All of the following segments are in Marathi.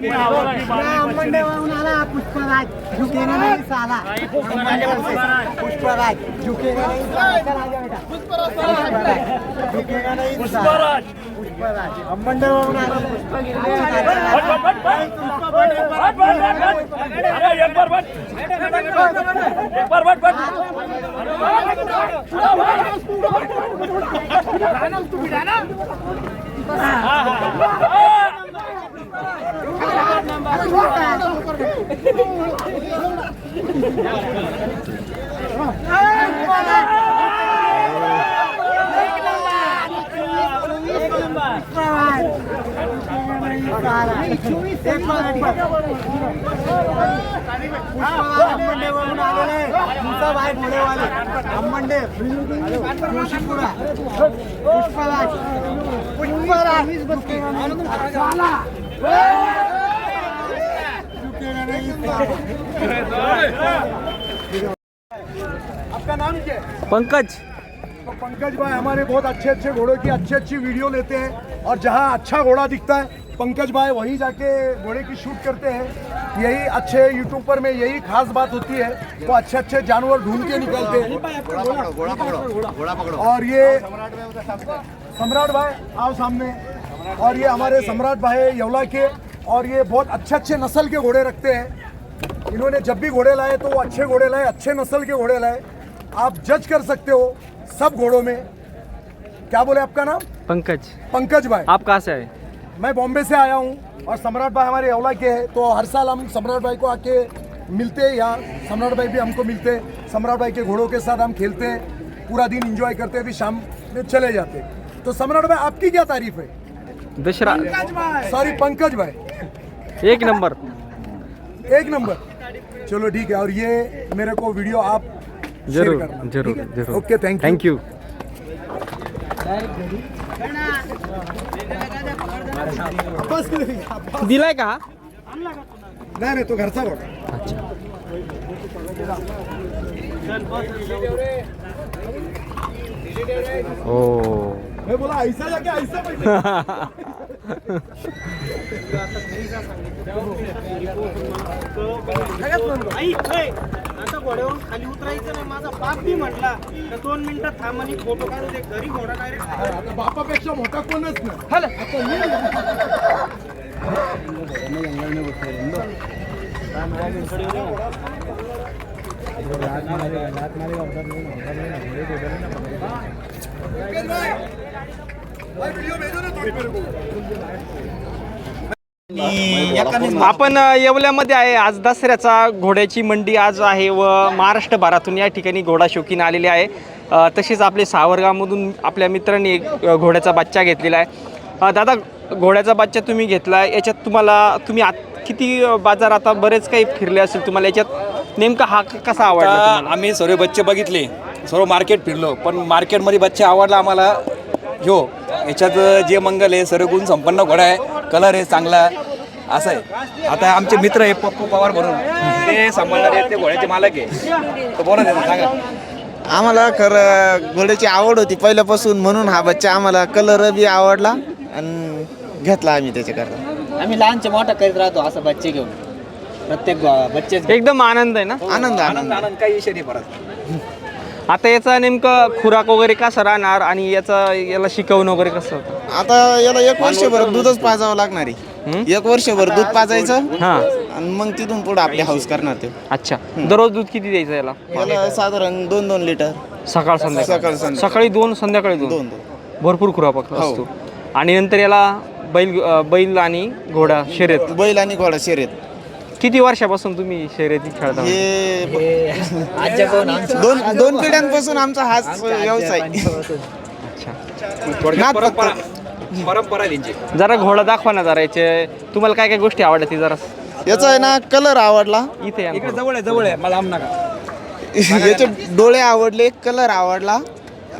मंडळाहून आला पुष्पराज झुकेगा नाही साला पुष्पराज झुकेगा नाही साला चला आजा बेटा पुष्पराज झुकेगा नाही साला पुष्पराज मंडळाहून आला पुष्पराज अंबंडेवरून आलेले मुसाभाई पुष्पराज पुष्पराज आपका नाम क्या है पंकज। तो पंकज भाई, हमारे बहुत अच्छे अच्छे घोड़ों की अच्छी अच्छी वीडियो लेते हैं और जहाँ अच्छा घोड़ा दिखता है, पंकज भाई वहीं जाके घोड़े की शूट करते हैं। यही अच्छे यूट्यूब पर में यही खास बात होती है तो अच्छे अच्छे जानवर ढूंढ के निकलते हैं। और ये सम्राट भाई, आओ सामने। और ये हमारे सम्राट भाई येवला के और ये बहुत अच्छे अच्छे नस्ल के घोड़े रखते हैं। इन्होंने जब भी घोड़े लाए तो वो अच्छे घोड़े लाए अच्छे नस्ल के घोड़े लाए। आप जज कर सकते हो सब घोड़ों में। क्या बोले आपका नाम? पंकज। पंकज भाई। आप कहाँ से आए? मैं बॉम्बे से आया हूँ और सम्राट भाई हमारे अवला के हैं तो हर साल हम सम्राट भाई को आके मिलते हैं यहाँ। सम्राट भाई भी हमको मिलते हैं। सम्राट भाई के घोड़ों के साथ हम खेलते हैं पूरा दिन इंजॉय करते हैं फिर शाम में चले जाते हैं। तो सम्राट भाई आपकी क्या तारीफ़ है? दशरा सॉरी पंकज भाई। एक नंबर। एक नंबर। चलो ठीक है और ये मेरे को वीडियो आप ज़रूर ज़रूर ज़रूर। Okay thank you thank you नाही दिलाय का नाही तो घरचा घोडा अच्छा। ओ। बोला ऐसा या क्या ऐसा. आता घोड्यावरून खाली उतरायचं नाही माझा बाप बी म्हटला तर दोन मिनिटं थांब आणि फोटो काढू दे घरी घोडा डायरेक्ट आता बापापेक्षा मोठा कोणच नाही आपण येवल्यामध्ये आहे. आज दसऱ्याचा घोड्याची मंडी आज आहे व महाराष्ट्रभरातून या ठिकाणी घोडा शौकीन आलेले आहे. तसेच आपले सावरगावमधून आपल्या मित्रांनी एक घोड्याचा बच्चा घेतलेला आहे. दादा घोड्याचा बच्चा तुम्ही घेतला. याच्यात तुम्हाला तुम्ही आत किती बाजार आता बरेच काही फिरले असेल तुम्हाला. याच्यात नेमका हा कसा आवडला? आम्ही सर्व बच्चे बघितले. सर्व मार्केट फिरलो. पण मार्केटमध्ये बच्चे आवडला आम्हाला. ह्यो याच्यात जे मंगल आहे सर्व गुण संपन्न घोडा आहे. कलर आहे चांगला. असं आहे. आता आमचे मित्र आहे पप्पू पवार म्हणून. ते सांभाळणारे आहेत, ते घोड्याचे मालक आहे. तर बोला त्याचं सांगा. आम्हाला खरं घोड्याची आवड होती पहिल्यापासून म्हणून हा बच्चा आम्हाला कलर बी आवडला आणि घेतला आम्ही त्याच्याकरता. आम्ही लहानचे मोठा करीत राहतो असं बच्चे घेऊन. प्रत्येक बच्चे एकदम आनंद आहे ना? आनंद आनंद. आनंद आनंद काही विषय नाही परत. आता याचा नेमकं खुराक वगैरे कसा राहणार आणि याचा याला शिकवणं वगैरे कसं होतं? आता याला एक वर्षभर दूधच पाजावं लागणार आहे. एक वर्षभर दूध पाजायचं हां. आणि मग तिथून पुढे आपली हाऊस करणार ते. अच्छा. दररोज दूध किती द्यायचं याला? याला साधारण दोन दोन लिटर सकाळ संध्याकाळ. सकाळ संध्याकाळ. सकाळी दोन संध्याकाळी दोन? दोन दोन. भरपूर खुराक हो. असतो. आणि नंतर याला बैल अं, बैल आणि घोडा शर्यत. बैल आणि घोडा शर्यत. किती वर्षापासून तुम्ही शर्यती खेळता हे आमचं दोन दोन पिढ्यांपासून आमचा हाच व्यवसाय. अच्छा. थोडक्यात नाद परंपरा परंपरा आहे त्यांची. जरा घोडा दाखवा ना जरा याचे. तुम्हाला काय काय गोष्टी आवडतात ती जरा? याचा आहे ना कलर आवडला. इथे या ना. इकडे जवळ आहे जवळ आहे. मला लांब नका. याचे डोळे आवडले कलर आवडला.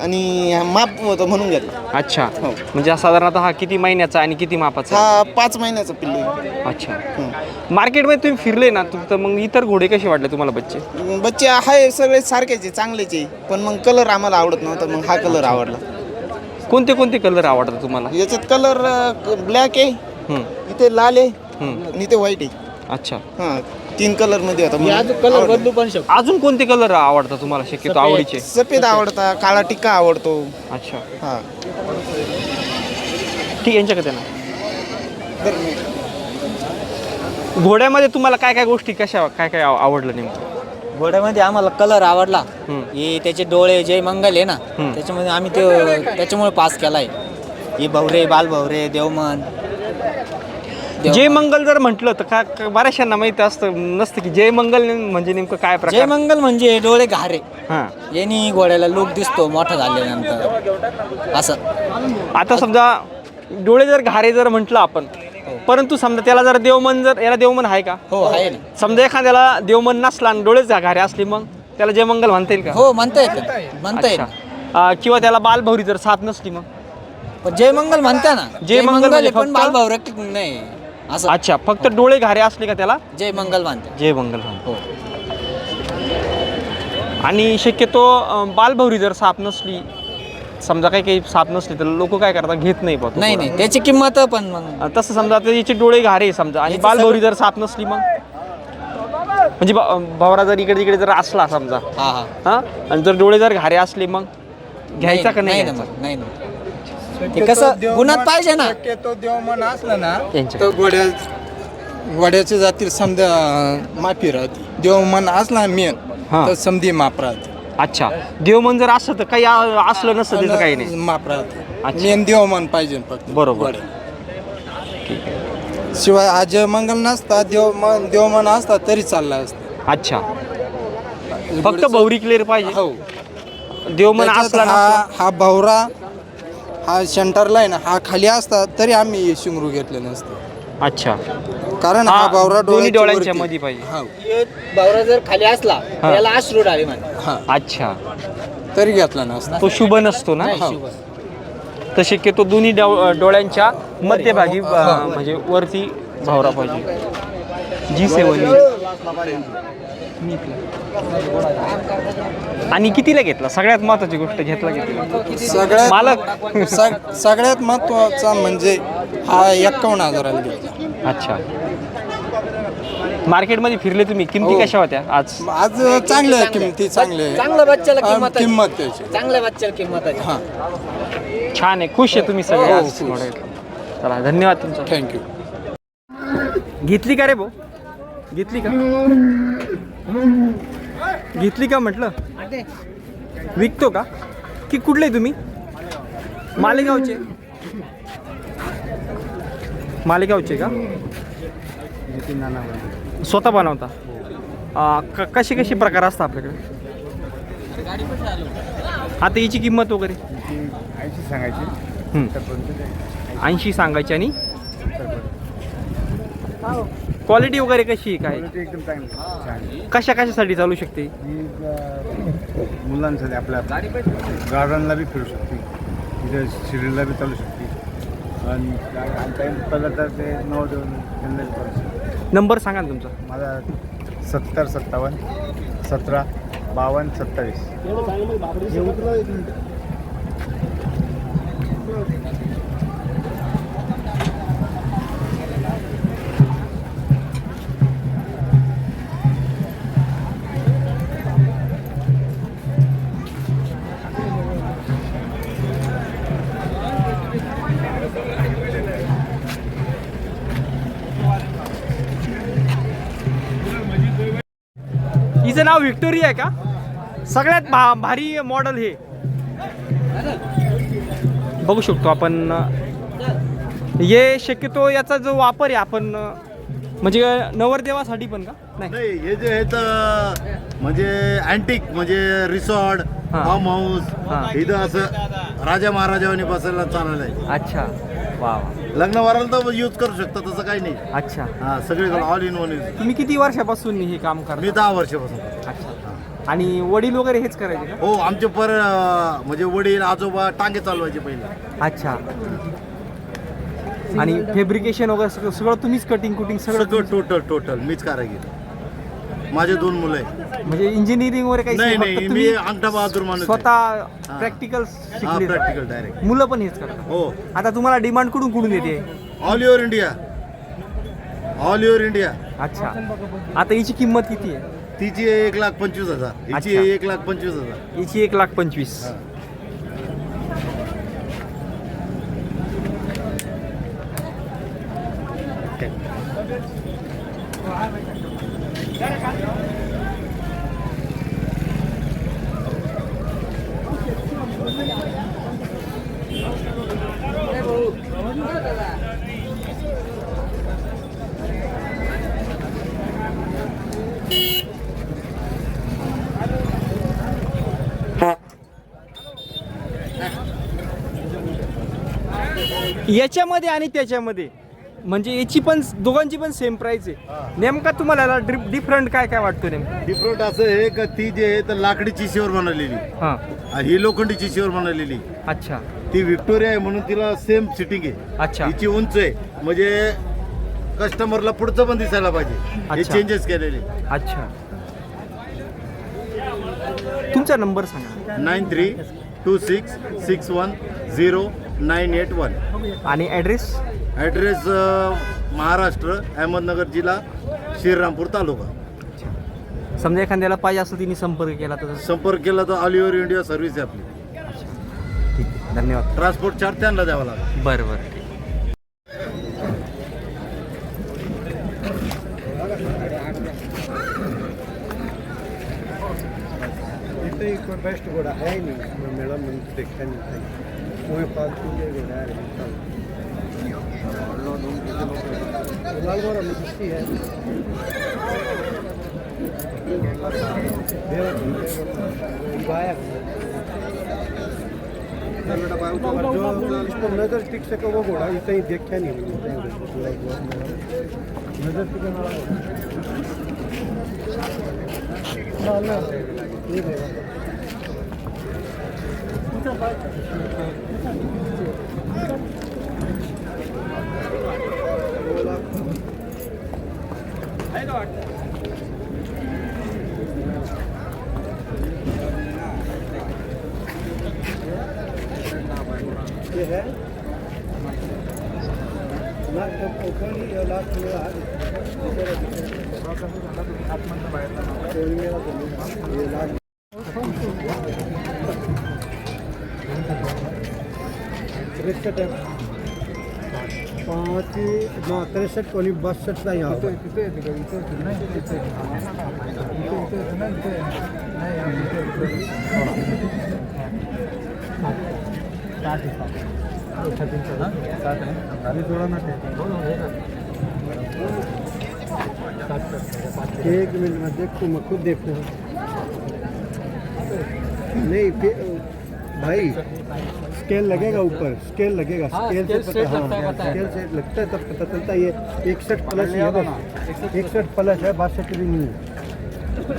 आणि माप होतं म्हणून घेतलं. अच्छा. हो. म्हणजे हा साधारणतः हा किती महिन्याचा आणि किती मापाचा? हा पाच महिन्याचा पिल्लू आहे. अच्छा. मार्केटमध्ये तुम्ही फिरले ना तु- तर मग इतर घोडे कसे वाटले तुम्हाला बच्चे? बच्चे आहे सगळे सारखेच आहे चांगलेच आहे. पण मग कलर आम्हाला आवडत नव्हता मग हा कलर आवडला. कोणते कोणते कलर आवडतात तुम्हाला? याच्यात कलर ब्लॅक आहे. हं. इथे लाल आहे. हम्म. आणि ते व्हाईट आहे. अच्छा. हां. तीन कलरमध्ये होता हे अजून कलर बदलू पण शकतो. अजून कोणते कलर आवडतात तुम्हाला शक्यतो आवडीचे? सफेद आवडता काळा टिक्का आवडतो. अच्छा. हा. ठीक यांच्याकडे ना घोड्यामध्ये तुम्हाला काय काय गोष्टी कशा काय काय आव- आवडलं नेमकं? घोड्यामध्ये आम्हाला कलर आवडला. हम्म. हे त्याचे डोळे जय मंगल आहे ना हम्म. त्याच्यामध्ये आम्ही ते त्याच्यामुळे पास केलाय. हे भवरे बालभवरे देवमन. देव- जय मंगल जर म्हटलं तर का का- बऱ्याचशांना माहिती असतं नसतं की जय मंगल नेम- म्हणजे नेमकं काय जय प्रकार मंगल म्हणजे डोळे घारे. हां. यांनी घोड्याला लूक दिसतो मोठा झाल्यानंतर. असं. आता समजा डोळे जर घारे जर म्हटलं आपण परंतु समजा त्याला जर देवमन जर याला देवमन आहे का? हो आहे ना. समजा एखाद्याला देवमन नसला आणि डोळेच घारे असले मग त्याला जय मंगल म्हणता येईल का? हो म्हणता येतं. म्हणता अच्छा. अं, किंवा त्याला बालभौरी जर साथ नसली मग? पण जय मंगल म्हणता ना. जय मंगल म्हणजे आहे, पण फक्त- नाही. असं. अच्छा फक्त डोळे घारे असले का त्याला? जय मंगल मानते जय मंगल हो. आणि शक्यतो अं, बालभौरी जर साप नसली समजा काही काही साप नसली तर लोक काय करतात? घेत नाही बघ नाही नाही त्याची किंमत पण मग तसं समजा आता याचे डोळे घारे आहे समजा आणि याचं बालभौरी जर साप नसली मग? म्हणजे ब- अं, भवरा जर इकडे तिकडे जर असला समजा हा हा. हा? आणि जर डोळे जर घारे असले मग? घ्यायचा का नाही ना घ्यायचा? मग नाही ना ते कसं गुणात पाहिजे ना. तो देवमन असला ना यांच्या तर घोड्या घोड्याच्या जातील समजा माफी राहते. देवमन असला मेन हा. तर समधी माप राहते. अच्छा. देवमन जर असलं तर काही आ- असलं नसतं त्याचं काही नाही. माप राहते. मेन देवमन पाहिजे फक्त बरोबर. घोड्याला. शिवाय आज मंगल नसता देवमन देवमन असता तरी चालला असता. अच्छा. फक्त भौरी क्लिअर पाहिजे. हो. देवमन त्याच्यात असला हा हा भवरा हा सेंटरला आहे ना हा खाली असता तरी आम्ही शिंगरू घेतले नसतं. अच्छा. कारण हा भवरा दोन्ही डोळ्याच्या डोळ्यांच्या वरती. मध्ये पाहिजे. हा. भावरा जर खाली असला हा. तर याला अश्रू डाळी हा. अच्छा. तरी घेतला नसता. तो शुभ नसतो ना? हो. तर शक्यतो दोन्ही डो- डोळ्यांच्या मध्यभागी अं, म्हणजे वरती भावरा पाहिजे. जी सेवन आणि कितीला घेतला? सगळ्यात महत्वाची गोष्ट घेतला सगळ्यात मालक. सग- सगळ्यात महत्त्वाचा म्हणजे हा एक्कावन्न हजाराला घेतला. अच्छा. मार्केटमध्ये फिरले तुम्ही? किमती हो. कशा होत्या आज? आज चांगल्या किमती चांगल्या. चांगल्या बच्च्याला हा, किंमत आहे. किंमत त्याची. चांगल्या बच्च्याला किंमत आहे. हा. छान आहे. खुश आहे तुम्ही सगळे हो, आज. खुश. घोडा घेतला. चला धन्यवाद तुमचा. थँक्यू घेतली का रे भाऊ? घेतली का? घेतली का म्हटलं? विकतो का? की कुठले तुम्ही? मालेगावचे. मालेगावचे का? स्वतः बनवता. क- कसे कसे प्रकार असतात आपल्याकडे? आता याची किंमत वगैरे? ऐंशी सांगायची ऐंशी सांगायची आणि? क्वालिटी वगैरे कशी आहे काय? एकदम चांगली छान कशा कशासाठी चालू शकते? ही अ, मुलांसाठी आपल्या गार्डनला बी फिरू शकते. इथे शिरीला बी चालू शकते. आणि काय- आणि काही पहिलं तर ते नवदेव त्यांना बी चालू शकते नंबर सांगा ना तुमचा. माझा सत्तर सत्तावन्न सतरा बावन्न सत्तावीस. हिचं नाव व्हिक्टोरिया आहे का? सगळ्यात भा भारी मॉडेल हे. बघू शकतो आपण. हे शक्यतो याचा जो वापर आहे आपण म्हणजे नवरदेवासाठी पण का? नाही. हे जे अं, म्हणजे अँटिक म्हणजे रिसॉर्ट हा. फार्म हाऊस हा. इथं असं राजा महाराजांनी बसायला चाललं आहे. अच्छा. वा वा. लग्न वराला तर यूज करू शकता तसं काही नाही. अच्छा. हा सगळे ऑल इन वन यूज तुम्ही किती वर्षापासून हे काम करता? मी दहा वर्षापासून. अच्छा. आणि वडील वगैरे हेच करायचे हो आमचे पर अं, म्हणजे वडील आजोबा टांगे चालवायचे पहिले. अच्छा. आणि फेब्रिकेशन वगैरे सगळं सगळं तुम्हीच कटिंग कुटिंग सगळं सगळं टोटल टोटल मीच कारागीर. माझे दोन मुलं आहेत. म्हणजे इंजिनिअरिंग वगैरे काही नाही नाही मी अंगठा बहादूर माणूस आहे. स्वतः हा. प्रॅक्टिकल हा शिकले प्रॅक्टिकल डायरेक्ट मुलं पण हेच करतात. हो. आता तुम्हाला डिमांड कुठून कुठून येते? All over India all over India अच्छा. आता हिची किंमत किती आहे? तिची एक लाख पंचवीस हजार. हिची अच्छा. एक लाख पंचवीस हजार. हिची एक लाख पंचवीस. याच्यामध्ये आणि त्याच्यामध्ये. म्हणजे याची पण दोघांची पण सेम प्राइस आहे. नेमका तुम्हाला डिफरंट काय काय वाटतं नेमकं? डिफरंट असं आहे का ती जे आहे तर लाकडी चिशीवर बनवलेली. हां. आणि ही लोखंडी चिशीवर बनवलेली. अच्छा. ती व्हिक्टोरिया आहे म्हणून तिला सेम सिटिंग आहे. अच्छा. हिची उंच आहे. म्हणजे कस्टमरला पुढचं पण दिसायला पाहिजे. हे अच्छा. चेंजेस केलेले. अच्छा. तुमचा नंबर सांगा. Nine three two six six one zero nine eight one. आणि ॲड्रेस ॲड्रेस महाराष्ट्र अहमदनगर जिल्हा श्रीरामपूर तालुका. समजा एखाद्याला पाहिजे असं तिने संपर्क केला तर? संपर्क केला तर ऑल ओव्हर इंडिया सर्व्हिस आहे आपली. ठीक आहे धन्यवाद. ट्रान्सपोर्ट चार्ज त्यांना द्यावा लागेल. बरं बरं. इथे एक बेस्ट घोडा है ही नहीं मेरा मन देखता नहीं था कोई फालतू के है नज़र टिक सके वो घोड़ा इतना ही देखा नहीं नज़र टिकने। ये है लाख ओपन या लाख ये लाख त्रेसठ है पाँच ना त्रेसठ कोणी बासष्ट नाही एक मिनट में देखो मैं खुद देखूँ नहीं भाई स्केल लगेगा ऊपर स्केल लगेगा स्केल से पता हाँ स्केल से लगता है तब पता चलता है ये इकसठ प्लस ही है बस इकसठ प्लस है बासठ भी नहीं है।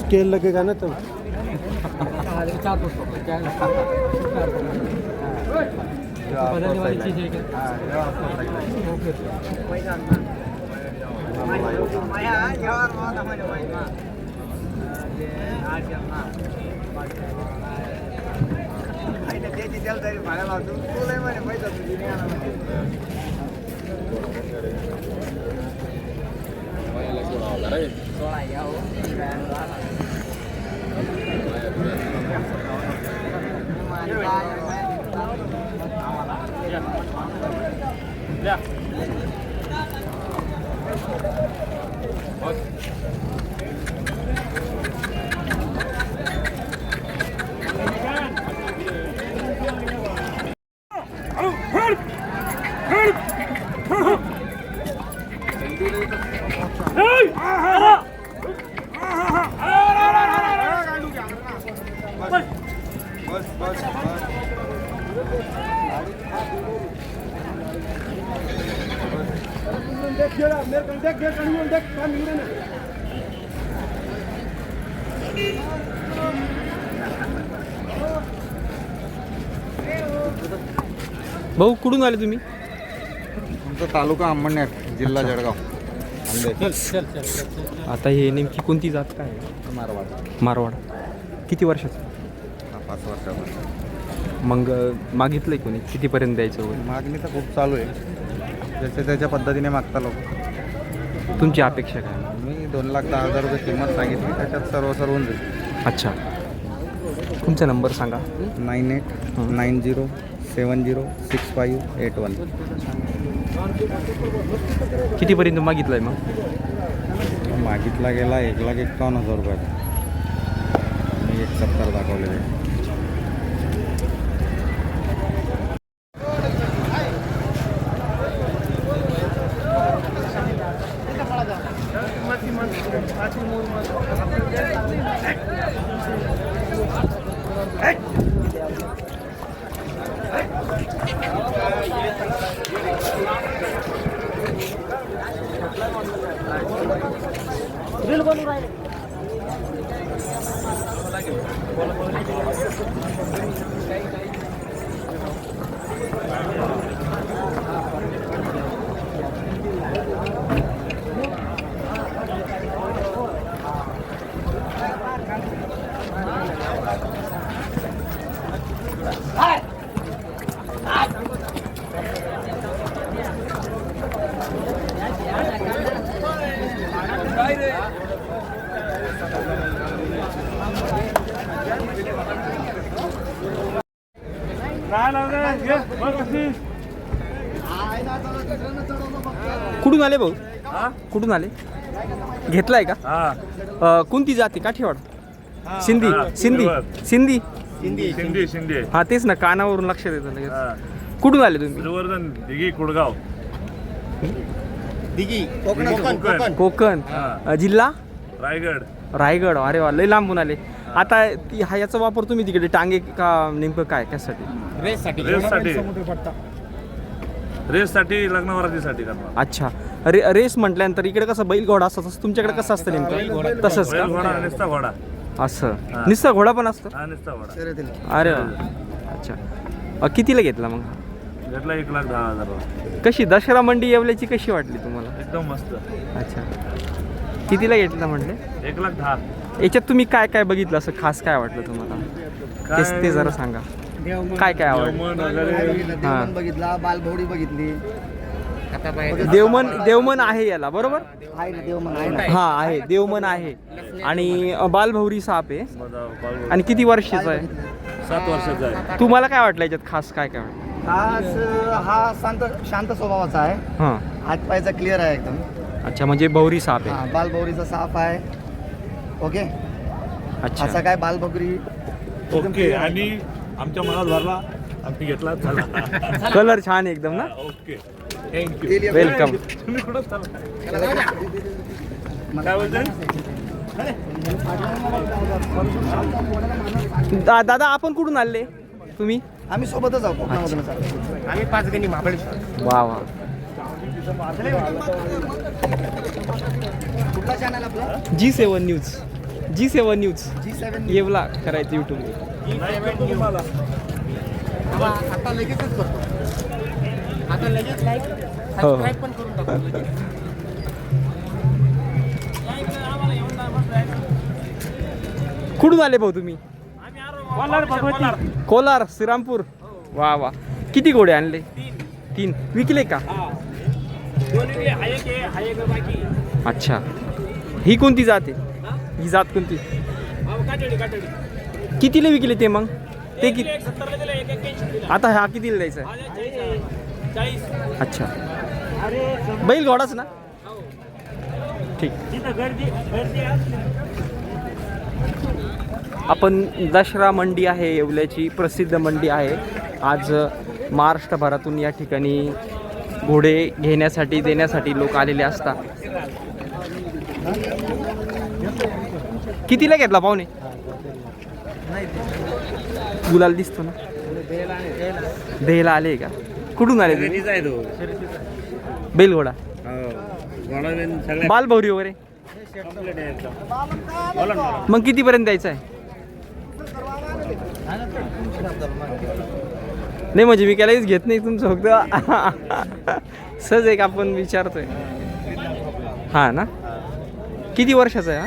स्केल लगेगा ना तैँले भाडा लाग्छु। तँलाई मैले दिने सोह्र हो। भाऊ कुठून आले तुम्ही? आमचा तालुका अंबरनाथ जिल्हा जळगाव. आता हे नेमकी कोणती जात काय? मारवाड. मारवाड. किती वर्षाचं? पाच वर्षापासून. मग अं, मागितलंय कोणी? कितीपर्यंत द्यायचं वगैरे? मागणी तर खूप चालू आहे. जसे त्याच्या पद्धतीने मागता लोक. तुमची अपेक्षा काय? मी दोन लाख दहा हजार रुपये किंमत सांगितली त्याच्यात सर्व सर्व होऊन जाईल. अच्छा. तुमचा नंबर सांगा. Nine eight nine zero seven zero six five eight one. कितीपर्यंत मागितलाय आहे मग? मागितला गेला एक लाख एकावन्न हजार रुपयाचा मी एक सत्तर दाखवलेले. कुठून आले भाऊ? कुठून आले? घेतलाय का? अ, कोणती जाती? काठीवाड. सिंधी. सिंधी. सिंधी? शिंदे शिंदे हा तेच ना कानावरून लक्ष देतं लगेच. कुठून आले तुम्ही? श्रीवर्धन दिघी कुडगाव. कोकण अ, जिल्हा? रायगड. रायगड. अरे वा लय लांबून आले. आता ती हा याचा वापर तुम्ही तिकडे टांगे का नेमकं काय? कशासाठी? रेससाठी. रेससाठी. लग्नवरातीसाठी करणार. अच्छा. रे रेस म्हटल्यानंतर इकडे कसं बैल घोडा असतं तसं तुमच्याकडे कसं असतं नेमकं? तसंच बैल घोडा का निसता घोडा. असं. निस्ता घोडा पण असतं? हा निसता घोडा. अरे वा. अच्छा. अ, कितीला घेतला मग? घेतला एक लाख दहा हजार कशी दसरा मंडी येवल्याची कशी वाटली तुम्हाला? एकदम मस्त. अच्छा. कितीला घेतला म्हटले? एक लाख दहा. याच्यात तुम्ही काय काय बघितलं असं खास काय वाटलं तुम्हाला? तेच ते जरा सांगा. काय काय आवडलं? मन वगैरे. हा. बघितला बालभौडी बघितली. देवमन देवमन आहे याला बरोबर? आहे ना देवमन आहे ना. हा आहे. देवमन आहे. आणि अ, बालभौरी साप आहे. आणि किती वर्षाचा आहे? सात वर्षाचा आहे. तुम्हाला काय वाटलं याच्यात? खास काय काय वाटलं? हा हा शांत शांत स्वभावाचा आहे. हां. हात पायचा क्लिअर आहे एकदम. अच्छा म्हणजे भौरी साप आहे. हा बालभौरीचा साफ आहे. ओके? अच्छा. असा काय बालभौरी ओके आणि आमच्या मनात भरला आम्ही घेतला चला कलर छान आहे एकदम ना? ओके. थँक्यू वेलकम तुम्ही कुठं काय दादा आपण कुठून आले तुम्ही? आम्ही सोबतच आहोत. आम्ही पाच गणी महाबळेश्वर. वा वा. कुठला चॅनल आपला? G seven news G seven news G seven Yeola करायचं युट्यूब आता लगेचच करतो. आता लगेच लाईक पण करून टाकतो कुठून आले भाऊ तुम्ही? कोलार श्रीरामपूर. वा वा. किती घोडे आणले? तीन. विकले का? अच्छा. ही कोणती जात आहे? ही जात कोणती? कितीला विकले ते मग? ते किती आता हा कितीला द्यायचा? आहे अच्छा. बैल घोडाच ना? ठीक. आपण दसरा मंडी आहे येवल्याची प्रसिद्ध मंडी आहे. आज महाराष्ट्रभरातून या ठिकाणी घोडे घेण्यासाठी देण्यासाठी लोक आलेले असतात. कितीला घेतला पाहुणे? गुलाल दिसतो ना? देहला आले का? कुठून आले तुम्ही बैल घोडा बालभौरी वगैरे? मग कितीपर्यंत द्यायचं आहे? नाही म्हणजे मी काहीच घेत नाही तुमचं फक्त. सहज एक आपण विचारतोय. हा ना? किती वर्षाचा आहे हा?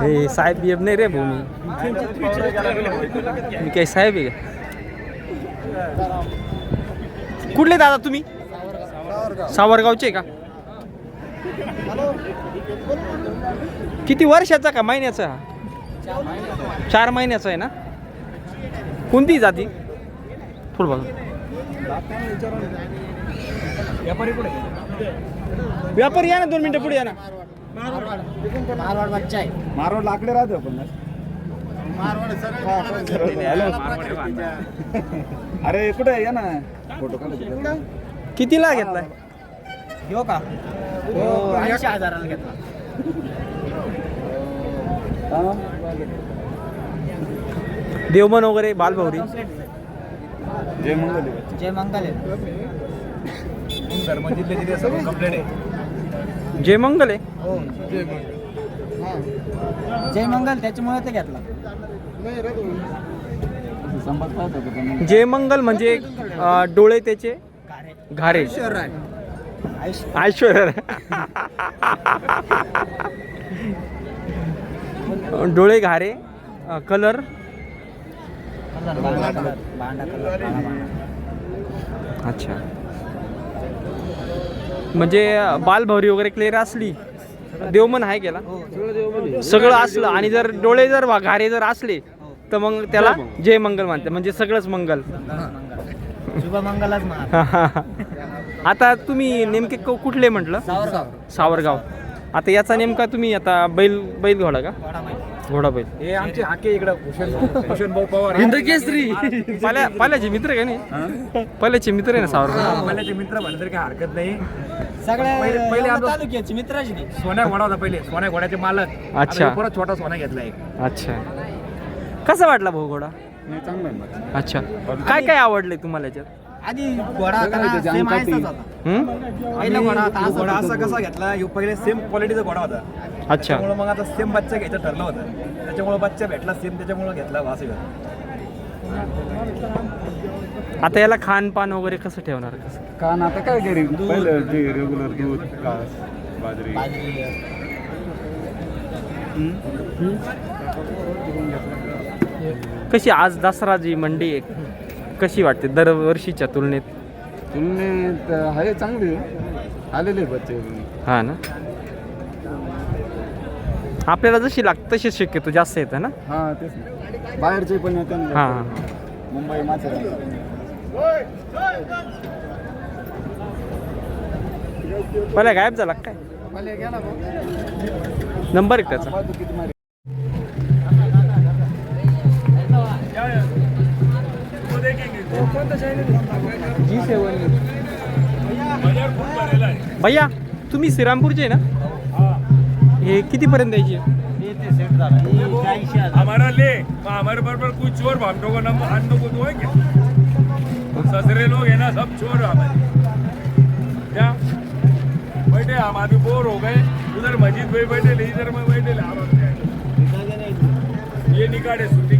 हे साहेब बिहेब नाही रे भाऊ मी काही साहेब आहे का कुठले दादा तुम्ही? सावरगावचे का? किती वर्षाचा का महिन्याचा? चार महिन्याचा आहे ना? कोणती जाती? थोडं बघा. व्यापारी या ना दोन मिनिटं पुढे या ना. मारवाड बच्चा आहे मारवाड लाकडे राहते पण अरे कुठे या ना. फोटो काढ कितीला घेतलाय? हो का? हो ऐंशी हजाराला घेतला. देवमन वगैरे बालभौरी जय मंगल जय मंगल आहे धर्म जिल्हे जिल्हे सर्व कंप्लेंट आहे. जय मंगल आहे? हो जय मंगल त्याच्यामुळे ते घेतला. जय मंगल म्हणजे अं, डोळे त्याचे? घारे. ऐश्वर्या डोळे घारे अं, कलर. अच्छा. म्हणजे बालभौरी वगैरे क्लिअर असली देवमन आहे केला सगळं असलं आणि जर डोळे जर वा- घारे जर असले तर मग त्याला जय मंगल मानते म्हणजे सगळंच मंगल. आता तुम्ही नेमके क- कुठले म्हटलं? सावरगाव. सावरगाव. आता याचा नेमका तुम्ही आता बैल बैल घोडा का. घोडा बैल. हे आमचे हाके इकडं. भूषण भूषण भाऊ पवार. केसरी. पाल्या पाल्याचे मित्र आहे का नाही? पाल्याचे मित्र आहे ना सावरगाव आपल्याचे मित्र म्हणलं तरी काय हरकत नाही. सगळ्या पहिले- तालुक्याची मित्राची. सोन्या घोडा होता पहिले. सोन्या घोड्याचे मालक. अच्छा. परत छोटा सोना घेतला एक. अच्छा. कसा वाटला भाऊ घोडा? अच्छा. काय काय आवडले तुम्हाला याच्यात? आधी घोडा होता ना, same आहेच होता. हम्म? पहिला घोडा होता तो असा घोडा असा कसा घेतला ह्यो पहिले सेम क्वालिटीचा घोडा होता. अच्छा. त्यामुळे मग आता सेम बच्चा घ्यायचं ठरलं होतं. त्याच्यामुळे बच्चा भेटला सेम त्याच्यामुळे घेतला वास आता याला खानपान वगैरे कसं ठेवणार? कसं? कान आता काय घरी? पहिलं जे रेग्युलर दूध बाजरी. कशी आज दसरा जी मंडी आहे. कशी वाटते दरवर्षीच्या तुलनेत? तुलनेत आहे चांगली आलेले बच्चे. हा ना? आपल्याला जशी लागते तशीच शक्यतो जास्त येतं ना? हा तेच ना. बाहेरचे पण येते हा हा. मुंबई माथे पहिला गायब झाला का काय? नंबर एक त्याचा. जी सेवन. भैया तुम्ही श्रीरामपूरचे आहे ना? हे कितीपर्यंत द्यायची? हमारा ले. हमारे चोर भागने को नम हम तो है क्या ससरे लोग है ना सब चोर हमारे क्या बैठे हम अभी बोर हो गए. उधर मस्जिद भाई बैठे ले इधर में बैठे ले हम ये निकाले सूती